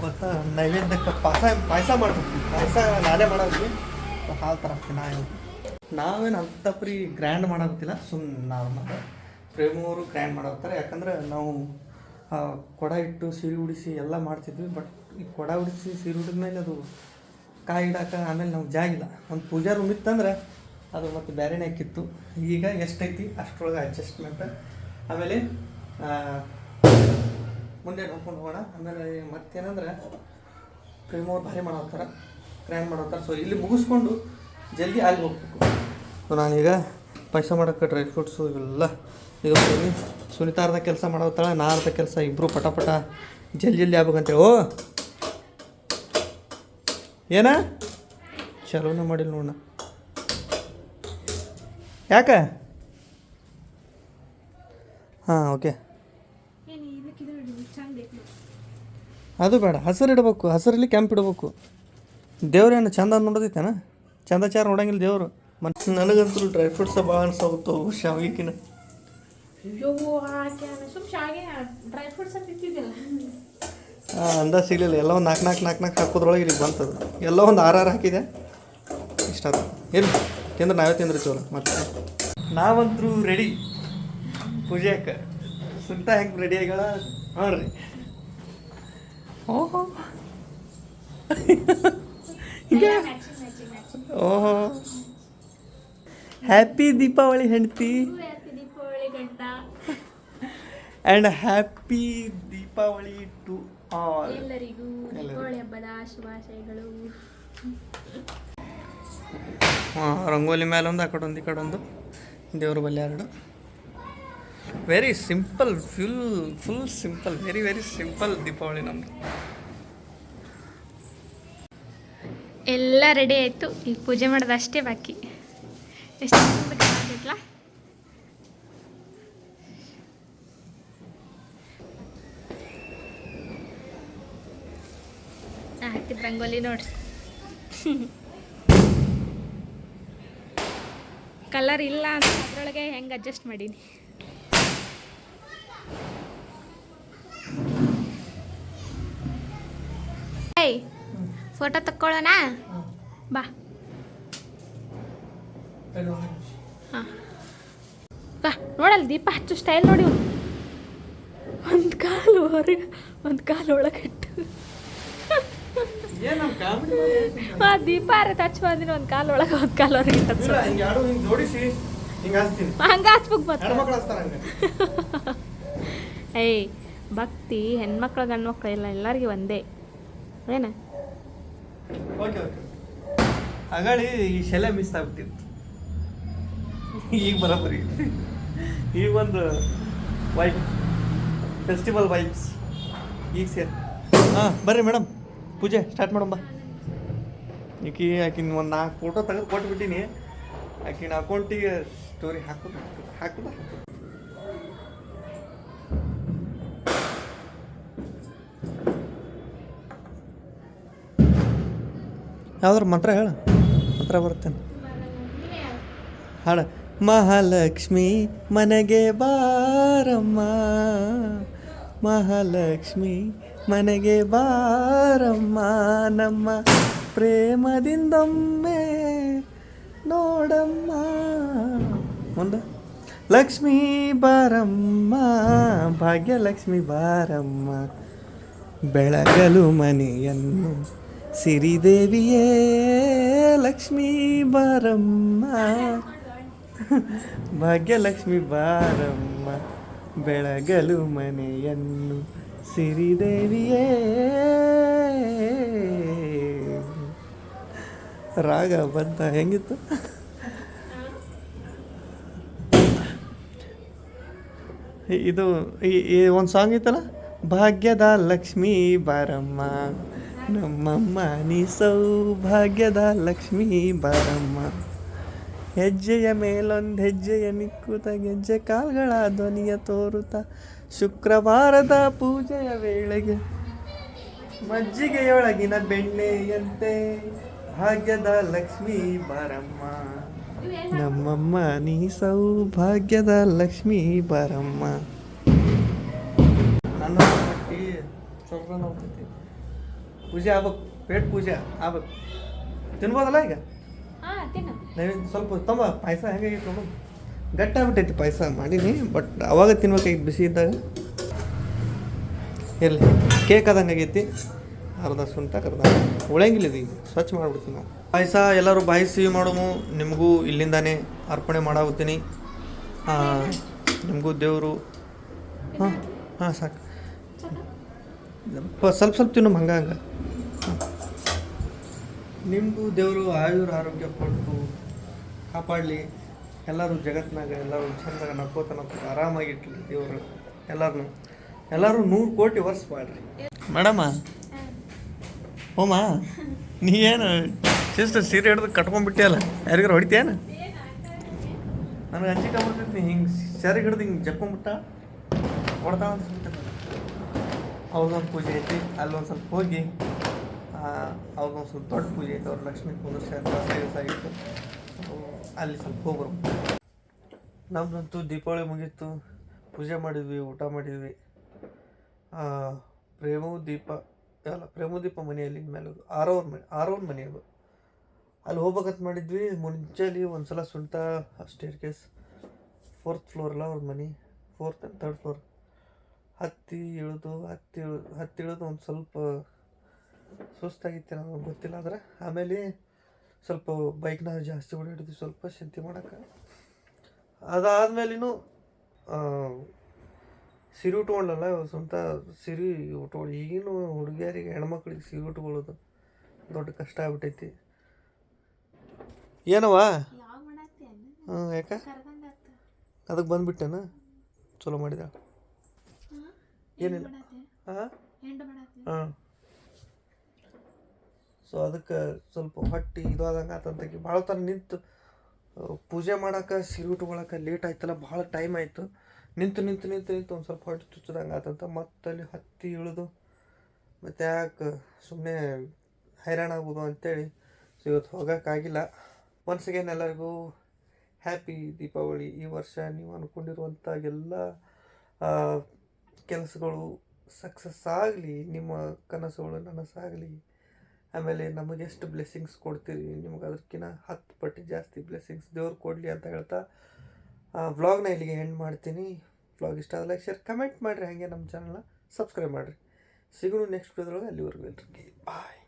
ಗೊತ್ತಾ ನೈವೇದ್ಯಕ್ಕೆ ಪಾಯಸ ಪಾಯಸ ಮಾಡ್ಬೇಕು. ಪಾಯಸ ನಾನೇ ಮಾಡೋದು ಹಾಲು ಥರ ಹಾಕ್ತೀನಿ ನಾ ಏನು ನಾವೇನು ಅಂತ ಪ್ರೀ ಗ್ರ್ಯಾಂಡ್ ಮಾಡೋದಿಲ್ಲ ಸುಮ್ಮನೆ ನಾರ್ಮಲ್ ಪ್ರೇಮವರು ಗ್ರ್ಯಾಂಡ್ ಮಾಡೋಗ್ತಾರೆ ಯಾಕಂದ್ರೆ ನಾವು ಕೊಡ ಇಟ್ಟು ಸೀರೆ ಉಡಿಸಿ ಎಲ್ಲ ಮಾಡ್ತಿದ್ವಿ ಬಟ್ ಈ ಕೊಡ ಉಡಿಸಿ ಸೀರೆ ಉಡಿದ ಮೇಲೆ ಅದು ಕಾಯಿ ಇಡಾಕ ಆಮೇಲೆ ನಮ್ಗೆ ಜಾಗಿಲ್ಲ. ಒಂದು ಪೂಜಾ ರೂಮ್ ಇತ್ತಂದ್ರೆ ಅದು ಮತ್ತು ಬೇರೆನೇ ಹಾಕಿತ್ತು ಈಗ ಎಷ್ಟೈತಿ ಅಷ್ಟರೊಳಗೆ ಅಡ್ಜಸ್ಟ್ಮೆಂಟ್ ಆಮೇಲೆ ಮುಂದೆ ನೋಡ್ಕೊಂಡು ಹೋಗೋಣ. ಆಮೇಲೆ ಮತ್ತೇನಂದ್ರೆ ಪ್ರೇಮವ್ರು ಭಾರಿ ಮಾಡೋತ್ತಾರ ಗ್ರ್ಯಾಂಡ್ ಮಾಡೋತ್ತಾರ ಸೊ ಇಲ್ಲಿ ಮುಗಿಸ್ಕೊಂಡು ಜಲ್ದಿ ಅಲ್ಲಿ ಹೋಗ್ಬೇಕು. ಸೊ ನಾನೀಗ ಪಾಯಸ ಮಾಡೋಕ್ಕೆ ಡ್ರೈ ಫ್ರೂಟ್ಸು ಇವೆಲ್ಲ ಮಾಡ್ತೀನಿ. ಸುನಿತಾ ಅರ್ಧ ಕೆಲಸ ಮಾಡೋತ್ತಾಳೆ ನಾ ಅರ್ಧ ಕೆಲಸ ಇಬ್ಬರು ಪಟ ಪಟ ಜಲ್ದಿ ಜಲ್ದಿ ಆಗ್ಬೇಕಂತೇಳಿ ಓ! ಏನ? ಚಲೋನೇ ಮಾಡಿಲ್ಲ ನೋಡ ಯಾಕ? ಹಾಂ ಓಕೆ. ಅದು ಬೇಡ ಹಸಿರು ಇಡಬೇಕು ಹಸಿರಲ್ಲಿ ಕೆಂಪು ಇಡಬೇಕು. ದೇವ್ರೇನು ಚಂದ ನೋಡೋದೈತೆನಾ? ಚಂದ ಚಾರ ನೋಡಂಗಿಲ್ಲ ದೇವರು. ಮತ್ತು ನನಗಂತೂ ಡ್ರೈ ಫ್ರೂಟ್ಸ್ ಭಾಳ ಅನ್ಸೋಗುತ್ತವು ಶಾವಿಗಿನ ಅಯ್ಯೋ ಹಾಗೆ ಸುಮ್ ಶಾಗೆ ಡ್ರೈ ಫ್ರೂಟ್ಸ್ ಅಂತ ಇಟ್ಟಿದ್ದಿಲ್ಲ ಅಂದಾಜು ಸಿಗಲಿಲ್ಲ. ಎಲ್ಲ ಒಂದು ನಾಲ್ಕು ನಾಲ್ಕು ನಾಲ್ಕು ನಾಲ್ಕು ಹಾಕೋದ್ರೊಳಗೆ ಇಲ್ಲಿ ಬಂತದು. ಎಲ್ಲ ಒಂದು ಆರು ಆರು ಹಾಕಿದೆ. ಇಷ್ಟ ಏನು ತಿಂದ್ರೆ ನಾವೇ ತಿಂದ್ರೆ ಚೋಲ ಮತ್ತೆ. ನಾವಂತರೂ ರೆಡಿ ಪೂಜೆಕ. ಸುಂಟ ಹೆಂಗೆ ರೆಡಿ ಆಗ್ಯಾಳ? ಹಾಂ ರೀ ಓಹೋ ಓಹೋ. ಹ್ಯಾಪಿ ದೀಪಾವಳಿ ಹೆಂಡತಿ. ಗಂಟ and happy Deepavali to all ಎಲ್ಲರಿಗೂ ದೀಪಾವಳಿ ಹಬ್ಬದ ಶುಭಾಶಯಗಳು. ಹಾಂ ರಂಗೋಲಿ ಮೇಲೆ ಒಂದು ಆ ಕಡೆ ಒಂದು ಈ ಕಡೆ ಒಂದು. ದೇವ್ರ ಬಲ್ಲಿ ಎರಡು. Very simple full full simple very very simple Deepavali ನಮ್ಮದು ಎಲ್ಲ ರೆಡಿ ಆಯಿತು. ಈಗ ಪೂಜೆ ಮಾಡೋದು ಅಷ್ಟೇ ಬಾಕಿ. ಎಷ್ಟು ರಂಗೋಲಿ ನೋಡ್ರಿ ಕಲರ್ ಇಲ್ಲ ಅಂತ ಅದರೊಳಗೆ ಹೆಂಗೆ ಅಡ್ಜಸ್ಟ್ ಮಾಡೀನಿ? ಏಯ್ ಫೋಟೋ ತಕ್ಕೊಳ್ಳೋಣ ಬಾ. ಹಾಂ. ಬಾ ನೋಡಲ್ಲ ದೀಪ ಹಚ್ಚು ಸ್ಟೈಲ್ ನೋಡಿ ಒಂದು ಕಾಲು ಹೊರಗೆ ಒಂದು ಕಾಲು ದೀಪ ಟಚ್ ಬಂದಿನ ಒಂದು ಕಾಲ್ ಒಳಗ ಒಂದು ಕಾಲ್ ಹೊರಗೆ ಟಚ್ ಹಿಂಗೆ ಹಚ್ಬೇಕು ಮತ್ತೆ. ಏಯ್ ಭಕ್ತಿ ಹೆಣ್ಮಕ್ಳು ಗಂಡ್ಮಕ್ಳು ಇಲ್ಲ ಎಲ್ಲರಿಗೂ ಒಂದೇ. ಏನ? ಓಕೆ ಈ ಶೆಲೆ ಮಿಸ್ ಆಗ್ಬಿಟ್ಟಿತ್ತು. ಈಗ ಬರೋಬ್ಬರಿ. ಈಗ ಒಂದು ವೈಬ್ ಫೆಸ್ಟಿವಲ್ ವೈಬ್ಸ್ ಈಗ ಸೇರಿ ಹಾಂ ಬರ್ರಿ ಮೇಡಮ್ ಪೂಜೆ ಸ್ಟಾರ್ಟ್ ಮಾಡೋಣ ಬಾ. ಈಕಿ ಆಕಿನ ಒಂದು ನಾಲ್ಕು ಫೋಟೋ ತೆಗೆದು ಕೊಟ್ಬಿಟ್ಟಿನಿ. ಆಕಿನ ಅಕೌಂಟಿಗೆ ಸ್ಟೋರಿ ಹಾಕು ಹಾಕು ಬಾ. ಯಾವ್ದಾರು ಮಂತ್ರ ಹೇಳ ಮಂತ್ರ ಬರ್ತೇನೆ ಹಾಡ ಮಹಾಲಕ್ಷ್ಮಿ ಮನೆಗೆ ಬಾರಮ್ಮ ಮಹಾಲಕ್ಷ್ಮಿ ಮನೆಗೆ ಬಾರಮ್ಮ, ನಮ್ಮ ಪ್ರೇಮದಿಂದೊಮ್ಮೆ ನೋಡಮ್ಮ. ಮುಂದೆ. ಲಕ್ಷ್ಮೀ ಬಾರಮ್ಮ, ಭಾಗ್ಯಲಕ್ಷ್ಮಿ ಬಾರಮ್ಮ. ಬೆಳಗಲು ಮನೆಯನ್ನು ಸಿರಿದೇವಿಯೇ, ಲಕ್ಷ್ಮೀ ಬಾರಮ್ಮ. ಭಾಗ್ಯಲಕ್ಷ್ಮಿ ಬಾರಮ್ಮ, ಬೆಳಗಲು ಮನೆಯನ್ನು ಸಿರಿದೇವಿಯೇ. ರಾಗ ಬಂತ, ಹೆಂಗಿತ್ತು? ಇದು, ಈ ಒಂದು ಸಾಂಗ್ ಇತ್ತಲ್ಲ? ಭಾಗ್ಯದ ಲಕ್ಷ್ಮೀ ಬಾರಮ್ಮ. ನಮ್ಮಮ್ಮ ನೀ ಸೌಭಾಗ್ಯದ ಲಕ್ಷ್ಮೀ ಬಾರಮ್ಮ. ಹೆಜ್ಜೆಯ ಮೇಲೊಂದು ಹೆಜ್ಜೆಯ ನಿಕ್ಕುತ್ತ ಗೆಜ್ಜೆ ಕಾಲ್ಗಳ ಧ್ವನಿಯ ತೋರುತ್ತ ಶುಕ್ರವಾರದ ಪೂಜೆಯ ವೇಳೆಗೆ ಮಜ್ಜಿಗೆಯೊಳಗಿನ ಬೆಣ್ಣೆಯಂತೆ ಭಾಗ್ಯದ ಲಕ್ಷ್ಮೀ ಬಾರಮ್ಮ. ನಮ್ಮಮ್ಮ ನೀ ಸೌಭಾಗ್ಯದ ಲಕ್ಷ್ಮೀ ಬಾರಮ್ಮ. ನನ್ನ ಮಟ್ಟಿ ಸ್ವಲ್ಪ ನೋಡ್ತೈತಿ ಪೂಜೆ ಆಗ್ಬೇಕು ಪೇಟ್ ಪೂಜೆ ಆಗ್ಬೇಕು. ತಿನ್ಬೋದಲ್ಲ ಈಗ? ನೈವೇದ್ಯ ಸ್ವಲ್ಪ ತಮ್ಮ ಪಾಯಸ ಹೆಂಗಾಗಿತ್ತು ನೋಡು ಗಟ್ಟಾಗ್ಬಿಟ್ಟೈತಿ ಪಾಯಸ, ಮಾಡೀನಿ ಬಟ್ ಅವಾಗ ತಿನ್ಬೇಕಾಗಿತ್ತು ಬಿಸಿ ಇದ್ದಾಗ. ಎಲ್ಲಿ ಕೇಕ್ ಆದಂಗೆ ಆಗೈತಿ. ಅರ್ಧ ಸುಂಟ, ಅರ್ಧ ಉಳಂಗಿಲ್ಲ ಇದು ಸ್ವಚ್ಛ ಮಾಡ್ಬಿಡ್ತೀನಿ ನಾವು. ಪಾಯಸ ಎಲ್ಲರೂ ಬಾಯಿಸಿ ಮಾಡೋಮು. ನಿಮಗೂ ಇಲ್ಲಿಂದಾನೇ ಅರ್ಪಣೆ ಮಾಡಾಗುತ್ತೀನಿ. ನಿಮಗೂ ದೇವರು. ಹಾಂ ಹಾಂ, ಸಾಕು. ಸ್ವಲ್ಪ ಸ್ವಲ್ಪ ತಿನ್ನು, ಹಂಗ ಹಂಗ. ನಿಮಗೂ ದೇವರು ಆಯುರ್ ಆರೋಗ್ಯ ಕೊಟ್ಟು ಕಾಪಾಡಲಿ. ಎಲ್ಲರೂ ಜಗತ್ತಿನಾಗ ಎಲ್ಲರೂ ಚಂದಾಗ ನಕ್ಕೋತ ನಕ್ಕೋತ ಆರಾಮಾಗಿ ಇಟ್ಲಿ ದೇವರು ಎಲ್ಲರನ್ನು ಎಲ್ಲರೂ ನೂರು ಕೋಟಿ ವರ್ಷ ಮಾಡ್ರಿ ಮೇಡಮ್ಮ ಹೋಮ ನೀ ಏನು ಸಿಸ್ಟರ್ ಸೀರೆ ಹಿಡಿದು ಕಟ್ಕೊಂಡ್ಬಿಟ್ಟಿಯಲ್ಲ? ಯಾರಿಗಾರು ಹೊಡಿತೀಯನ? ನನಗೆ ಅಂಜಿಕೆ ಬರ್ತೈತಿ ನೀ ಹಿಂಗೆ ಸೀರೆ ಹಿಡ್ದು ಹಿಂಗೆ ಜಕ್ಕೊಂಬಿಟ್ಟ ಹೊಡ್ತಾವ ಅಂತ ಅವ್ರದ್ದೊಂದು ಪೂಜೆ ಐತಿ ಅಲ್ಲೊಂದು ಸ್ವಲ್ಪ ಹೋಗಿ ಅವ್ರದ್ದೊಂದು ಸ್ವಲ್ಪ ದೊಡ್ಡ ಪೂಜೆ ಐತೆ ಅವ್ರ ಲಕ್ಷ್ಮಿ ಕುಂದರ್ಸಿ ಆಗಿತ್ತು. ಅಲ್ಲಿ ಸ್ವಲ್ಪ ಹೋಗ್ಬರು ನಮ್ದಂತೂ ದೀಪಾವಳಿ ಮುಗೀತು. ಪೂಜೆ ಮಾಡಿದ್ವಿ, ಊಟ ಮಾಡಿದ್ವಿ. ಪ್ರೇಮು ದೀಪ, ಅಲ್ಲ, ಪ್ರೇಮು ದೀಪ ಮನೆಯಲ್ಲಿ ಮೇಲೆ ಆರೋವ್ರ ಮನೆ ಆರೋವ್ರ ಮನೆ ಅದು. ಅಲ್ಲಿ ಹೋಗ್ಬೇಕಂತ ಮಾಡಿದ್ವಿ. ಮುಂಚೆಲಿ ಒಂದು ಸಲ ಸುಂಟ ಸ್ಟೇರ್ ಕೇಸ್ ಫೋರ್ತ್ ಫ್ಲೋರ್ ಅಲ್ಲ ಅವ್ರ ಮನೆ ಫೋರ್ತ್ ಆ್ಯಂಡ್ ತರ್ಡ್ ಫ್ಲೋರ್ ಹತ್ತಿ ಇಳಿದು ಹತ್ತಿ ಇಳಿದು ಹತ್ತಿ ಇಳಿದು ಒಂದು ಸ್ವಲ್ಪ ಸುಸ್ತಾಗಿತ್ತು ಗೊತ್ತಿಲ್ಲ. ಆದರೆ ಆಮೇಲೆ ಸ್ವಲ್ಪ ಬೈಕ್ನ ಜಾಸ್ತಿ ಓಡಾಡಿದ್ವಿ ಸ್ವಲ್ಪ ಶಂತಿ ಮಾಡೋಕೆ ಅದಾದ್ಮೇಲಿನೂ ಸಿರಿ ಉಟ್ಕೊಂಡಲ್ಲ ಸ್ವಂತ ಸಿರಿ ಉಟ್ಕೊಂಡು ಈಗಿನ ಹುಡುಗಿಯರಿಗೆ ಹೆಣ್ಮಕ್ಳಿಗೆ ಸಿರಿ ಉಟ್ಕೊಳ್ಳೋದು ದೊಡ್ಡ ಕಷ್ಟ ಆಗ್ಬಿಟ್ಟೈತಿ. ಏನವ ಹ್ಞೂ ಯಾಕೆ? ಅದಕ್ಕೆ ಬಂದ್ಬಿಟ್ಟೇನ? ಚಲೋ ಮಾಡಿದ ಏನಿಲ್ಲ. ಹಾಂ ಹಾಂ. ಸೊ ಅದಕ್ಕೆ ಸ್ವಲ್ಪ ಹೊಟ್ಟೆ ಇದಾದಂಗೆ ಆತಂತಕಿ ಭಾಳ ಥರ ನಿಂತು ಪೂಜೆ ಮಾಡೋಕೆ ಸೀರೆ ಉಟ್ಕೊಳಕ್ಕೆ ಲೇಟ್ ಆಯ್ತಲ್ಲ, ಭಾಳ ಟೈಮ್ ಆಯಿತು. ನಿಂತು ನಿಂತು ನಿಂತು ನಿಂತು ಒಂದು ಸ್ವಲ್ಪ ಹೊಟ್ಟೆ ಚುಚ್ಚದಂಗೆ ಆತಂತ ಮತ್ತೆ ಅಲ್ಲಿ ಹತ್ತಿ ಇಳಿದು, ಮತ್ತು ಯಾಕೆ ಸುಮ್ಮನೆ ಹೈರಾಣ ಆಗೋದು ಅಂತೇಳಿ. ಸೊ ಇವತ್ತು ಹೋಗೋಕ್ಕಾಗಿಲ್ಲ ಒನ್ಸ್ ಅಗೇನ್ ಎಲ್ಲರಿಗೂ ಹ್ಯಾಪಿ ದೀಪಾವಳಿ. ಈ ವರ್ಷ ನೀವು ಅಂದ್ಕೊಂಡಿರುವಂಥ ಎಲ್ಲ ಕೆಲಸಗಳು ಸಕ್ಸಸ್ ಆಗಲಿ, ನಿಮ್ಮ ಕನಸುಗಳು ನನಸಾಗಲಿ ಆಮೇಲೆ ನಮಗೆ ಎಷ್ಟು ಬ್ಲೆಸ್ಸಿಂಗ್ಸ್ ಕೊಡ್ತೀರಿ? ನಿಮ್ಗೆ ಅದಕ್ಕಿಂತ ಹತ್ತು ಪಟ್ಟು ಜಾಸ್ತಿ ಬ್ಲೆಸ್ಸಿಂಗ್ಸ್ ದೇವ್ರು ಕೊಡಲಿ ಅಂತ ಹೇಳ್ತಾ ವ್ಲಾಗ್ನ ಇಲ್ಲಿಗೆ ಎಂಡ್ ಮಾಡ್ತೀನಿ. ವ್ಲಾಗ್ ಇಷ್ಟ ಆದ ಲೈಕ್ ಶೇರ್ ಕಮೆಂಟ್ ಮಾಡಿರಿ. ಹಾಗೆ ನಮ್ಮ ಚಾನಲ್ನ ಸಬ್ಸ್ಕ್ರೈಬ್ ಮಾಡಿರಿ. ಸಿಗೋಣ ನೆಕ್ಸ್ಟ್ ವಿಡಿಯೋದೊಳಗೆ ಅಲ್ಲಿವರೆಗೂ ಎಲ್ರಿಗೆ ಬಾಯ್